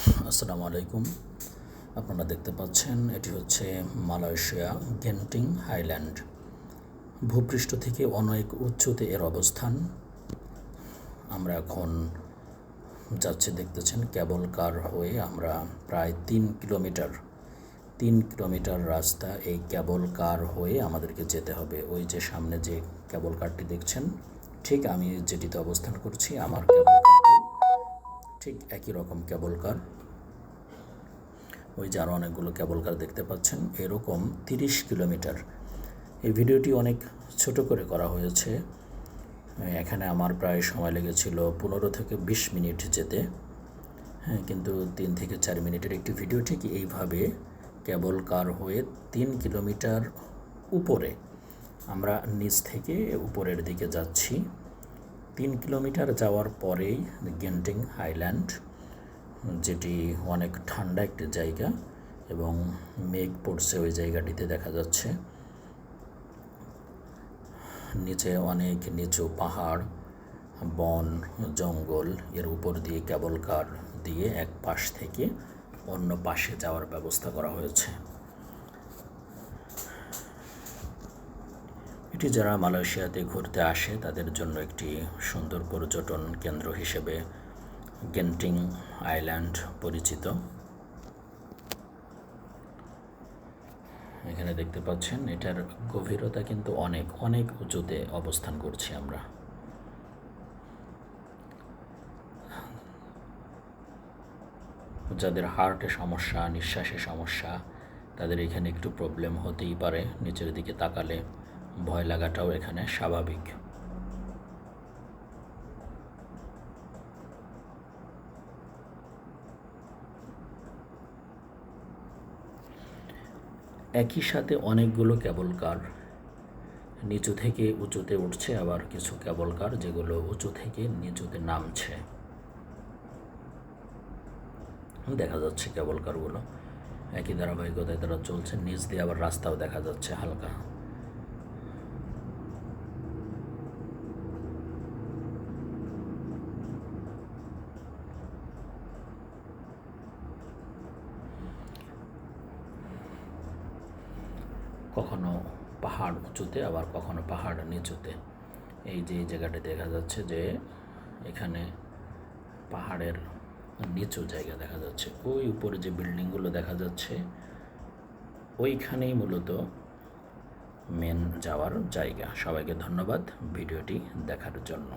আসসালামু আলাইকুম। আপনারা দেখতে পাচ্ছেন, এটি হচ্ছে মালয়েশিয়া গেন্টিং হাইল্যান্ড। ভূপৃষ্ঠ থেকে অনেক উচ্চতে এর অবস্থান। আমরা এখন যাচ্ছি, দেখতেছেন কেবল কার হয়ে আমরা প্রায় তিন কিলোমিটার তিন কিলোমিটার রাস্তা এই কেবল কার হয়ে আমাদেরকে যেতে হবে। ওই যে সামনে যে কেবল কারটি দেখছেন, ঠিক আমি যেটিতে অবস্থান করছি, আমার কেবল কারটি ঠিক একই রকম কেবল কার? ওই যে আরও অনেকগুলো কেবল কার দেখতে পাচ্ছেন, এরকম তিরিশ কিলোমিটার। এই ভিডিওটি অনেক ছোট করে করা হয়েছে। এখানে আমার প্রায় সময় লেগেছিল পনেরো থেকে বিশ মিনিট যেতে। হ্যাঁ কিন্তু তিন থেকে চার মিনিটের একটি ভিডিও ঠিক এইভাবে কেবল কার হয়ে তিন কিলোমিটার উপরে। আমরা নিচ থেকে উপরের দিকে যাচ্ছি। তিন কিলোমিটার যাওয়ার পরেই গেন্টিং হাইল্যান্ড, যেটি অনেক ঠান্ডা একটি জায়গা এবং মেঘ পড়ছে ওই জায়গাটিতে দেখা যাচ্ছে। নিচে অনেক নিচু পাহাড়, বন, জঙ্গল, এর উপর দিয়ে কেবল কার দিয়ে এক পাশ থেকে অন্য পাশে যাওয়ার ব্যবস্থা করা হয়েছে। এটি যারা মালয়েশিয়াতে ঘুরতে আসে, তাদের জন্য একটি সুন্দর পর্যটন কেন্দ্র হিসেবে গেন্টিং আইল্যান্ড পরিচিত। এখানে দেখতে পাচ্ছেন, এটার গভীরতা কিন্তু অনেক অনেক উঁচুতে অবস্থান করছি আমরা। যাদের হার্টে সমস্যা, নিঃশ্বাসে সমস্যা, তাদের এখানে একটু প্রবলেম হতেই পারে, নিচের দিকে তাকালে। ভয় লাগাটাও এখানে স্বাভাবিক। একই সাথে অনেকগুলো কেবল কার। নিচু থেকে উঁচুতে উঠছে, আবার কিছু কেবল কার যেগুলো উঁচু থেকে নিচুতে নামছে। দেখা যাচ্ছে কেবল কারগুলো। একই ধারাবাহিকতায় তারা চলছে, নিচ দিয়ে আবার রাস্তাও দেখা যাচ্ছে হালকা। কখনো পাহাড় উঁচুতে, আবার কখনো পাহাড় নিচুতে। এই যে এই জায়গাটা দেখা যাচ্ছে যে এখানে পাহাড়ের নিচু জায়গা দেখা যাচ্ছে। ওই উপরে যে বিল্ডিংগুলো দেখা যাচ্ছে, ওইখানেই মূলত মেন যাওয়ার জায়গা। সবাইকে ধন্যবাদ ভিডিওটি দেখার জন্য।